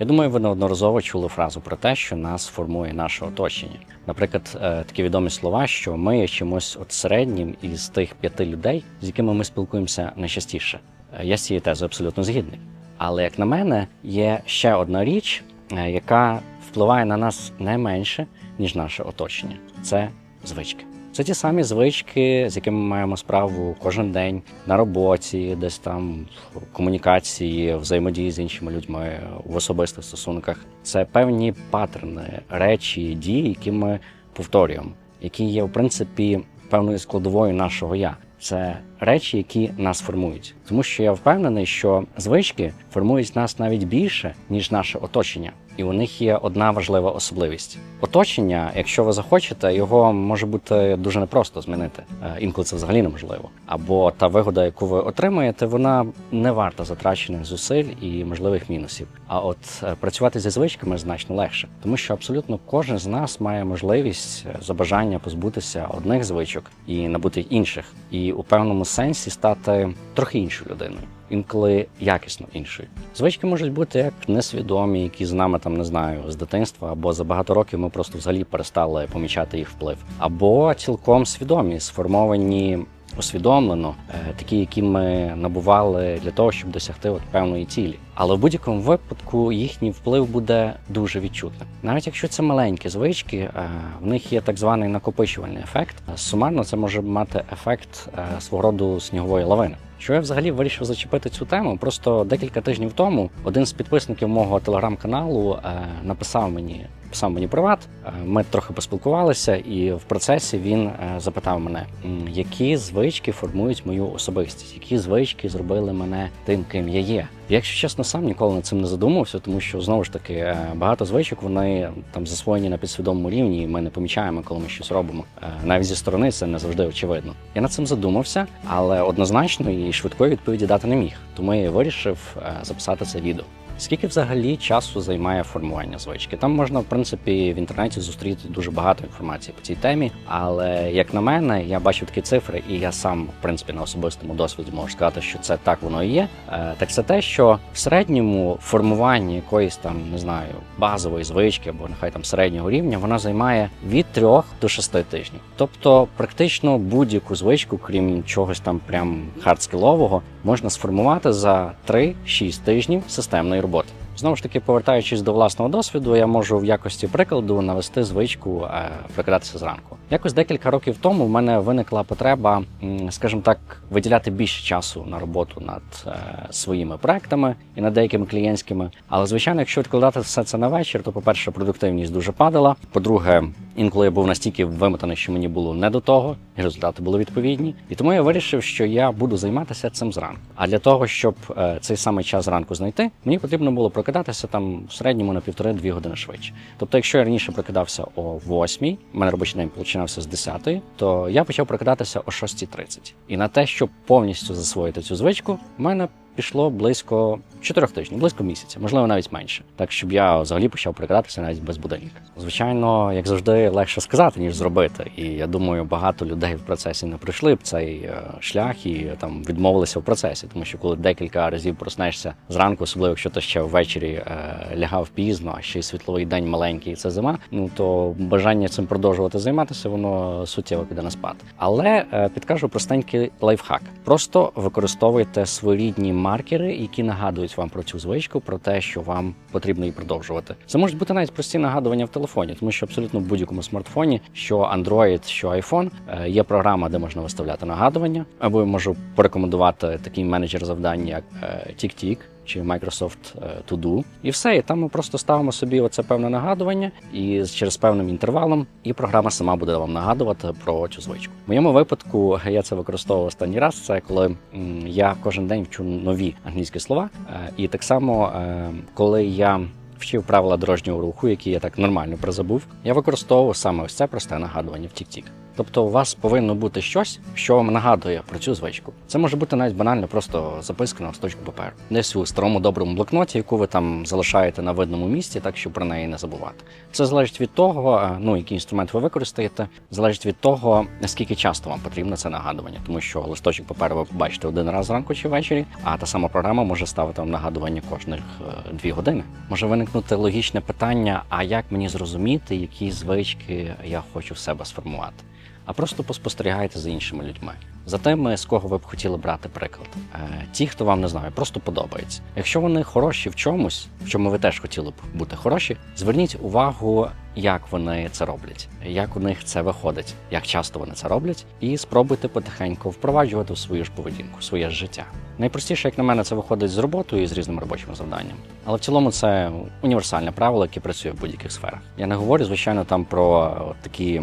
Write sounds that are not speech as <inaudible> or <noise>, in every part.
Я думаю, ви неодноразово чули фразу про те, що нас формує наше оточення. Наприклад, е, такі відомі слова, що ми є чимось от середнім із тих п'яти людей, з якими ми спілкуємося найчастіше. Е, Я з цією тезою абсолютно згідний. Але як на мене, є ще одна річ, е, яка впливає на нас не менше, ніж наше оточення. Це звички. Це ті самі звички, з якими ми маємо справу кожен день на роботі, десь там в комунікації, взаємодії з іншими людьми в особистих стосунках. Це певні паттерни, речі, дії, які ми повторюємо, які є в принципі певною складовою нашого я. Це речі, які нас формують, тому що я впевнений, що звички формують нас навіть більше ніж наше оточення, і у них є одна важлива особливість. Оточення, якщо ви захочете, його може бути дуже непросто змінити. Е, Інколи це взагалі неможливо. Або та вигода, яку ви отримаєте, вона не варта затрачених зусиль і можливих мінусів. А от е, працювати зі звичками значно легше, тому що абсолютно кожен з нас має можливість е, за бажання позбутися одних звичок і набути інших, і у певному сенсі стати трохи іншою людиною. Інколи якісно іншою. Звички можуть бути як несвідомі, які з нами там не знаю з дитинства, або за багато років ми просто взагалі перестали помічати їх вплив, або цілком свідомі, сформовані усвідомлено, е, такі, які ми набували для того, щоб досягти от певної цілі. Але в будь-якому випадку їхній вплив буде дуже відчутним. Навіть якщо це маленькі звички, е, в них є так званий накопичувальний ефект. Сумарно це може мати ефект е, свого роду снігової лавини. Що я взагалі вирішив зачепити цю тему? Просто декілька тижнів тому один з підписників мого телеграм-каналу е, написав мені, писав мені приват. Е, Ми трохи поспілкувалися, і в процесі він е, запитав мене, які звички формують мою особистість, які звички зробили мене тим, ким я є. Якщо чесно, сам ніколи над цим не задумувався, тому що знову ж таки е, багато звичок вони там засвоєні на підсвідомому рівні, і ми не помічаємо, коли ми щось робимо. Навіть зі сторони це не завжди очевидно. Я над цим задумався, але однозначно і швидкої відповіді дати не міг. Тому я вирішив записати це відео. Скільки взагалі часу займає формування звички? Там можна, в принципі, в інтернеті зустріти дуже багато інформації по цій темі. Але як на мене, я бачив такі цифри, і я сам, в принципі, на особистому досвіді можу сказати, що це так воно і є. Е, Так це те, що в середньому формування якоїсь там не знаю базової звички або нехай там середнього рівня, вона займає від 3 до 6 тижнів. Тобто, практично будь-яку звичку, крім чогось там прям хардскілового, можна сформувати за 3-6 тижнів системної роботи турбот. Знову ж таки, повертаючись до власного досвіду, я можу в якості прикладу навести звичку е, прокидатися зранку. Якось декілька років тому в мене виникла потреба, скажімо так, виділяти більше часу на роботу над е, своїми проектами і над деякими клієнтськими. Але звичайно, якщо відкладати все це на вечір, то, по-перше, продуктивність дуже падала. По-друге, інколи я був настільки вимотаний, що мені було не до того, і результати були відповідні. І тому я вирішив, що я буду займатися цим зранку. А для того, щоб е, цей самий час зранку знайти, мені потрібно було прокидатися там в середньому на півтори-дві години швидше. Тобто, якщо я раніше прокидався о 8, у мене робочий день починався з 10, то я почав прокидатися о 6.30. І на те, щоб повністю засвоїти цю звичку, в мене пішло близько 4 тижнів, близько місяця, можливо, навіть менше. Так щоб я взагалі почав прокидатися навіть без будильника. Звичайно, як завжди, легше сказати, ніж зробити. І я думаю, багато людей в процесі не пройшли б цей е, шлях і е, там відмовилися в процесі, тому що коли декілька разів проснешся зранку, особливо якщо ти ще ввечері е, лягав пізно, а ще й світловий день маленький, і це зима. Ну то бажання цим продовжувати займатися, воно суттєво піде на спад. Але е, підкажу простенький лайфхак: просто використовуйте своєрідні маркери, які нагадують вам про цю звичку, про те, що вам потрібно її продовжувати. Це можуть бути навіть прості нагадування в телефоні, тому що абсолютно в будь-якому смартфоні, що Android, що iPhone, е, є програма, де можна виставляти нагадування. Або я можу порекомендувати такий менеджер завдань, як е, TickTick чи Microsoft е, To Do. І все. І там ми просто ставимо собі оце певне нагадування, і через певним інтервалом, і програма сама буде вам нагадувати про цю звичку. В моєму випадку я це використовував останній раз. Це коли я кожен день вчу нові англійські слова, Е, і так само, е, коли я вчив правила дорожнього руху, які я так нормально призабув, я використовував саме ось це просте нагадування в TickTick. Тобто, у вас повинно бути щось, що вам нагадує про цю звичку. Це може бути навіть банально, просто записка на листочку паперу, десь у старому доброму блокноті, яку ви там залишаєте на видному місці, так щоб про неї не забувати. Це залежить від того, е, ну який інструмент ви використаєте, залежить від того, наскільки часто вам потрібно це нагадування, тому що листочок паперу ви побачите один раз зранку чи ввечері, а та сама програма може ставити вам нагадування кожних е, дві години. Може виникнути логічне питання: а як мені зрозуміти, які звички я хочу в себе сформувати? А просто поспостерігайте за іншими людьми, за тими, з кого ви б хотіли брати приклад. Е, ті, хто вам не знаю, просто подобається. Якщо вони хороші в чомусь, в чому ви теж хотіли б бути хороші, зверніть увагу, як вони це роблять, як у них це виходить, як часто вони це роблять, і спробуйте потихеньку впроваджувати в свою ж поведінку, в своє життя. Найпростіше, як на мене, це виходить з роботою і з різними робочими завданнями. Але в цілому це універсальне правило, яке працює в будь-яких сферах. Я не говорю, звичайно, там про такі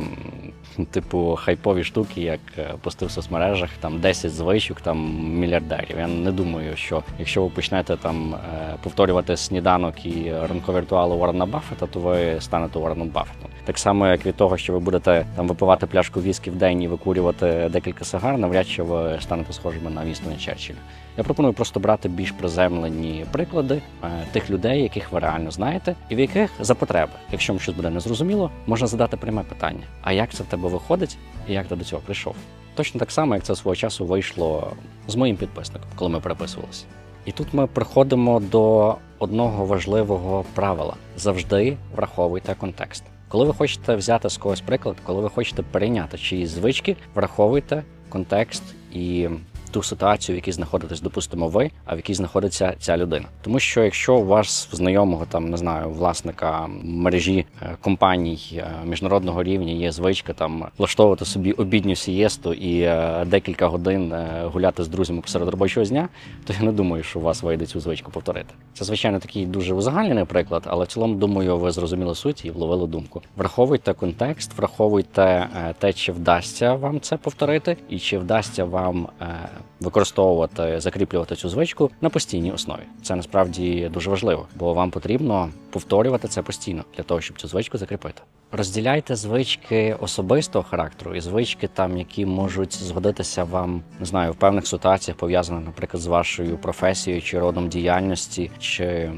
<laughs> типу хайпові штуки, як е, пости в соцмережах, там 10 звичок, там мільярдерів. Я не думаю, що якщо ви почнете там е, повторювати сніданок і ранкові ритуали Уоррена Баффета, то ви станете Уорреном Баффетом. Так само, як від того, що ви будете там випивати пляшку віскі в день і викурювати декілька сигар, навряд чи ви станете схожими на Вінстона Черчилля. Я пропоную просто брати більш приземлені приклади е, тих людей, яких ви реально знаєте, і в яких за потреби, якщо вам щось буде незрозуміло, можна задати пряме питання: а як це в тебе виходить, і як ти до цього прийшов? Точно так само, як це свого часу вийшло з моїм підписником, коли ми переписувалися. І тут ми приходимо до одного важливого правила: завжди враховуйте контекст. Коли ви хочете взяти з когось приклад, коли ви хочете перейняти чиїсь звички, враховуйте контекст і ту ситуацію, в якій знаходитесь, допустимо, ви, а в якій знаходиться ця людина. Тому що якщо у вас знайомого там не знаю, власника мережі е, компаній е, міжнародного рівня є звичка там влаштовувати собі обідню сієсту і е, декілька годин гуляти з друзями посеред робочого дня, то я не думаю, що у вас вийде цю звичку повторити. Це звичайно такий дуже узагальнений приклад, але в цілому думаю, ви зрозуміли суть і вловили думку. Враховуйте контекст, враховуйте те, чи вдасться вам це повторити, і чи вдасться вам використовувати, закріплювати цю звичку на постійній основі. Це насправді дуже важливо, бо вам потрібно повторювати це постійно для того, щоб цю звичку закріпити. Розділяйте звички особистого характеру і звички, там, які можуть згодитися вам, не знаю, в певних ситуаціях пов'язаних, наприклад, з вашою професією чи родом діяльності, чи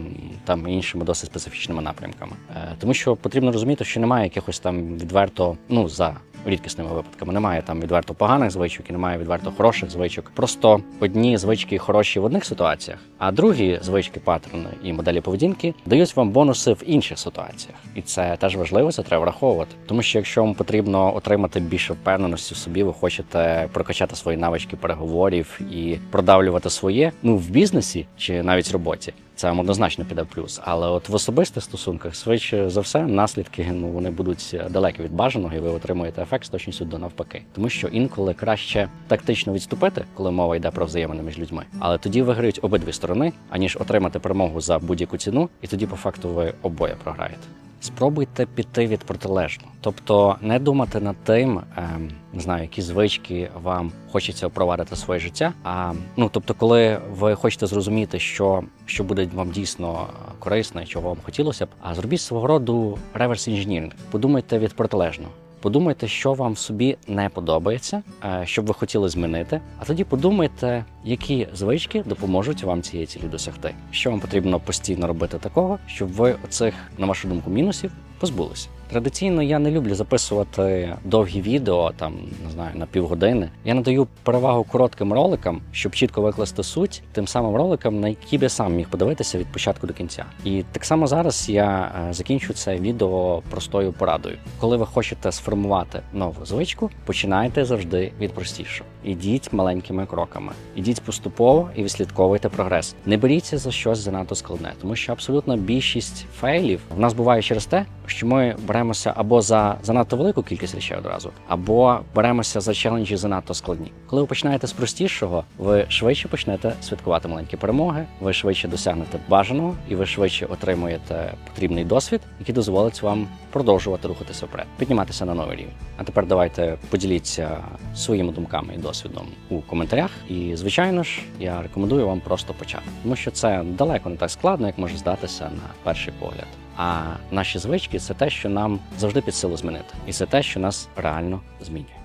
там іншими досить специфічними напрямками. Е, Тому що потрібно розуміти, що немає якихось там відверто, ну за рідкісними випадками. Немає там відверто поганих звичок і немає відверто хороших звичок. Просто одні звички хороші в одних ситуаціях, а другі звички, паттерни і моделі поведінки дають вам бонуси в інших ситуаціях. І це теж важливо, це треба враховувати. Тому що якщо вам потрібно отримати більше впевненості в собі, ви хочете прокачати свої навички переговорів і продавлювати своє, ну в бізнесі чи навіть роботі. Це вам однозначно піде в плюс. Але от в особистих стосунках, швидше за все, наслідки ну вони будуть далекі від бажаного, і ви отримуєте ефект з точністю до навпаки. Тому що інколи краще тактично відступити, коли мова йде про взаємини між людьми. Але тоді виграють обидві сторони, аніж отримати перемогу за будь-яку ціну, і тоді по факту ви обоє програєте. Спробуйте піти від протилежного, тобто не думати над тим, ем, не знаю, які звички вам хочеться впровадити в своє життя. А ну тобто, коли ви хочете зрозуміти, що, що буде вам дійсно корисно чого вам хотілося б, а зробіть свого роду реверс інженіринг. Подумайте від протилежного. Подумайте, що вам собі не подобається, е, що б ви хотіли змінити. А тоді подумайте, які звички допоможуть вам цієї цілі досягти. Що вам потрібно постійно робити такого, щоб ви оцих, на вашу думку, мінусів позбулися. Традиційно я не люблю записувати довгі відео, там не знаю, на півгодини. Я надаю перевагу коротким роликам, щоб чітко викласти суть тим самим роликам, на які б я сам міг подивитися від початку до кінця. І так само зараз я е, закінчу це відео простою порадою. Коли ви хочете сформувати нову звичку, починайте завжди від простішого. Ідіть маленькими кроками, ідіть поступово і відслідковуйте прогрес. Не беріться за щось занадто складне, тому що абсолютно більшість фейлів в нас буває через те, що ми беремося або за занадто велику кількість речей одразу, або беремося за челенджі занадто складні. Коли ви починаєте з простішого, ви швидше почнете святкувати маленькі перемоги, ви швидше досягнете бажаного і ви швидше отримуєте потрібний досвід, який дозволить вам продовжувати рухатися вперед, підніматися на новий рівень. А тепер давайте поділіться своїми думками і досвідом у коментарях. І звичайно ж, я рекомендую вам просто почати, тому що це далеко не так складно, як може здатися на перший погляд. А наші звички це те, що нам завжди під силу змінити, і це те, що нас реально змінює.